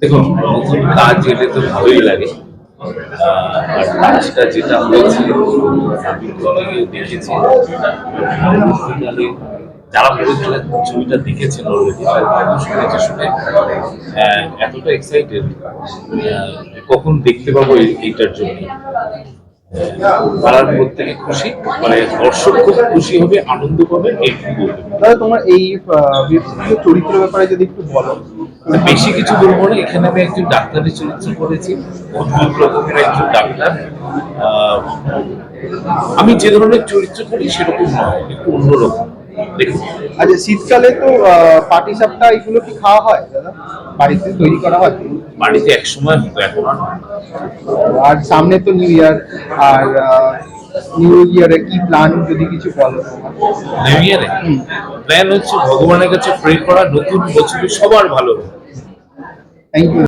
দেখুন কাজ এলে তো ভালোই লাগে আর কাজটা যেটা হয়েছে আমি দেখেছি। যারা খেলার ছবিটা দেখেছেন অলরেডি শুনেছে শুনে। এতটা এক্সাইটেড কখন দেখতে পাবো এই- এইটার জন্য? পাড়ার প্রত্যেকে খুশি মানে দর্শক খুব খুশি হবে আনন্দ পাবে এইটুকু বলতে তোমার এই চরিত্র ব্যাপারে যদি একটু বলো। বেশি কিছু বলব না এখানে আমি একজন ডাক্তারের চরিত্র করেছি অদ্ভুত রকমের একজন ডাক্তার। আহ, আমি যে ধরনের চরিত্র করি সেরকম নয় একটু অন্যরকম। আচ্ছা শীতকালে তো পাটি সাপটা এগুলো কি খাওয়া হয় দাদা? বাড়িতে তৈরি করা হয়? বাড়িতে এক সময় হতো এখন আর সামনে তো নিউ ইয়ার আর নিউ ইয়ারে কি প্ল্যান যদি কিছু বলো? নিউ ইয়ারে প্ল্যান হচ্ছে ভগবানের কাছে প্রে করা নতুন বছরে সবার ভালো থ্যাংক ইউ